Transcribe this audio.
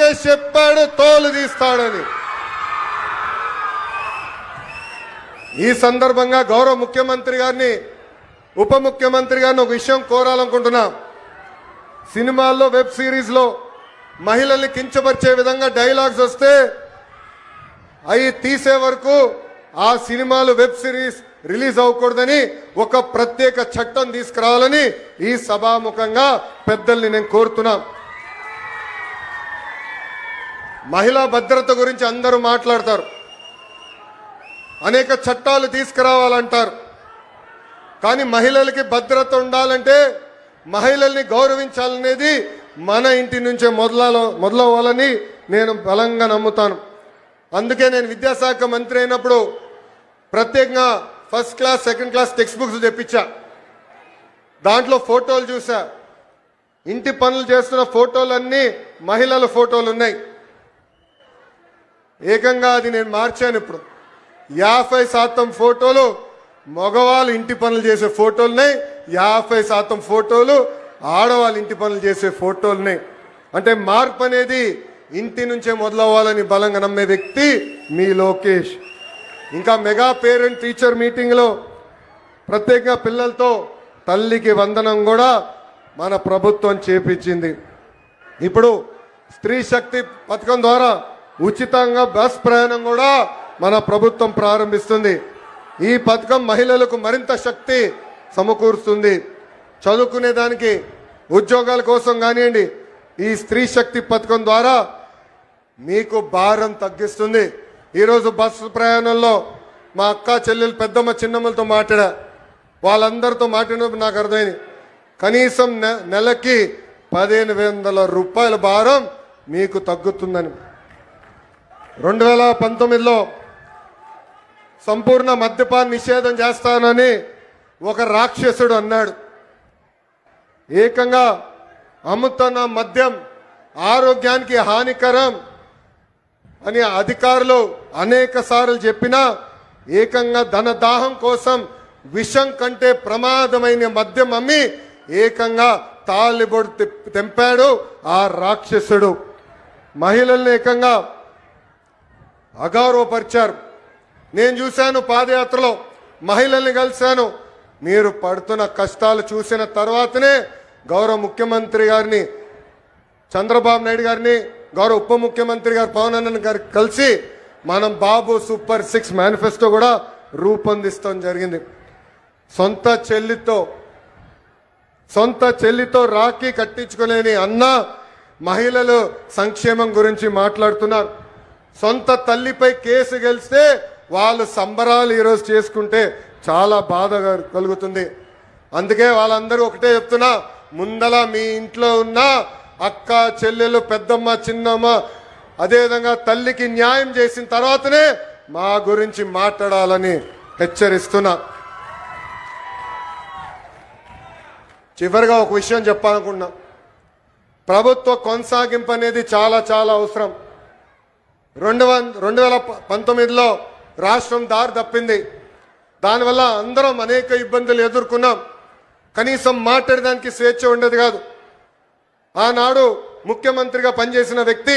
లోకేష్ చెప్పాడు తోలు తీస్తాడని. ఈ సందర్భంగా గౌరవ ముఖ్యమంత్రి గారిని ఉప ముఖ్యమంత్రి గారిని ఒక విషయం కోరాలనుకుంటున్నాం. సినిమాల్లో వెబ్ సిరీస్లో మహిళల్ని కించపరిచే విధంగా డైలాగ్స్ వస్తే అవి తీసే వరకు ఆ సినిమాలు వెబ్ సిరీస్ రిలీజ్ అవ్వకూడదని ఒక ప్రత్యేక చట్టం తీసుకురావాలని ఈ సభాముఖంగా పెద్దల్ని నేను కోరుతున్నాను మహిళా భద్రత గురించి అందరూ మాట్లాడతారు. అనేక చట్టాలు తీసుకురావాలంటారు. కానీ మహిళలకి భద్రత ఉండాలంటే మహిళల్ని గౌరవించాలనేది మన ఇంటి నుంచే మొదలలో మొదలవ్వాలని నేను బలంగా నమ్ముతాను. అందుకే నేను విద్యాశాఖ మంత్రి అయినప్పుడు ప్రత్యేకంగా first class second class text books తెప్పించా. దాంట్లో ఫోటోలు చూసా. ఇంటి పనులు చేస్తున్న ఫోటోలన్నీ మహిళల ఫోటోలు ఉన్నాయి. ఏకంగా అది నేను మార్చాను ఇప్పుడు. యాభై శాతం ఫోటోలు మగవాళ్ళు ఇంటి పనులు చేసే ఫోటోలున్నాయి యాభై శాతం ఫోటోలు ఆడవాళ్ళు ఇంటి పనులు చేసే ఫోటోలున్నాయి అంటే మార్పు అనేది ఇంటి నుంచే మొదలవ్వాలని బలంగా నమ్మే వ్యక్తి మీ లోకేష్. ఇంకా మెగా పేరెంట్ టీచర్ మీటింగ్లో ప్రత్యేకంగా పిల్లలతో తల్లికి వందనం కూడా మన ప్రభుత్వం చేపించింది. ఇప్పుడు స్త్రీ శక్తి పథకం ద్వారా ఉచితంగా బస్ ప్రయాణం కూడా మన ప్రభుత్వం ప్రారంభిస్తుంది. ఈ పథకం మహిళలకు మరింత శక్తి సమకూరుస్తుంది. చదువుకునే దానికి ఉద్యోగాల కోసం కానివ్వండి ఈ స్త్రీ శక్తి పథకం ద్వారా మీకు భారం తగ్గిస్తుంది. ఈరోజు బస్సు ప్రయాణంలో మా అక్క చెల్లెలు పెద్దమ్మ చిన్నమ్మలతో మాట్లాడా. వాళ్ళందరితో మాట్లాడినప్పుడు నాకు అర్థమైంది. కనీసం నె- నెలకి పదిహేను వందల రూపాయల భారం మీకు తగ్గుతుందని. రెండు వేల పంతొమ్మిదిలో సంపూర్ణ మద్యపాన్ నిషేధం చేస్తానని ఒక రాక్షసుడు అన్నాడు. ఏకంగా అమ్ముతున్న మద్యం ఆరోగ్యానికి హానికరం అని అధికారులు అనేక సార్లు చెప్పినా ఏకంగా ధన దాహం కోసం విషం కంటే ప్రమాదమైన మద్యం అమ్మి ఏకంగా తాలిబొడు తెంపాడు ఆ రాక్షసుడు. మహిళల్ని ఏకంగా అగౌరవపరిచారు నేను చూశాను పాదయాత్రలో మహిళల్ని కలిశాను. మీరు పడుతున్న కష్టాలు చూసిన తర్వాతనే గౌరవ ముఖ్యమంత్రి గారిని చంద్రబాబు నాయుడు గారిని గౌరవ ఉప ముఖ్యమంత్రి గారు పవన్ అన్న గారు కలిసి మనం బాబు సూపర్ సిక్స్ మేనిఫెస్టో కూడా రూపొందిస్తాం జరిగింది. సొంత చెల్లితో సొంత చెల్లితో రాఖీ కట్టించుకోలేని అన్న మహిళలు సంక్షేమం గురించి మాట్లాడుతున్నారు. సొంత తల్లిపై కేసు గెలిస్తే వాళ్ళు సంబరాలు ఈరోజు చేసుకుంటే చాలా బాధ కలుగుతుంది. అందుకే వాళ్ళందరూ ఒకటే చెప్తున్నా ముందల మీ ఇంట్లో ఉన్న అక్క చెల్లెలు పెద్దమ్మ చిన్నమ్మ అదేవిధంగా తల్లికి న్యాయం చేసిన తర్వాతనే మా గురించి మాట్లాడాలని హెచ్చరిస్తున్నా. చివరిగా ఒక విషయం చెప్పాలనుకున్నా ప్రభుత్వ కొనసాగింపు అనేది చాలా చాలా అవసరం. రెండు వం రెండు వేల ప- పంతొమ్మిదిలో రాష్ట్రం దారి తప్పింది. దానివల్ల అందరం అనేక ఇబ్బందులు ఎదుర్కొన్నాం. కనీసం మాట్లాడడానికి స్వేచ్ఛ ఉండేది కాదు. ఆనాడు ముఖ్యమంత్రిగా పనిచేసిన వ్యక్తి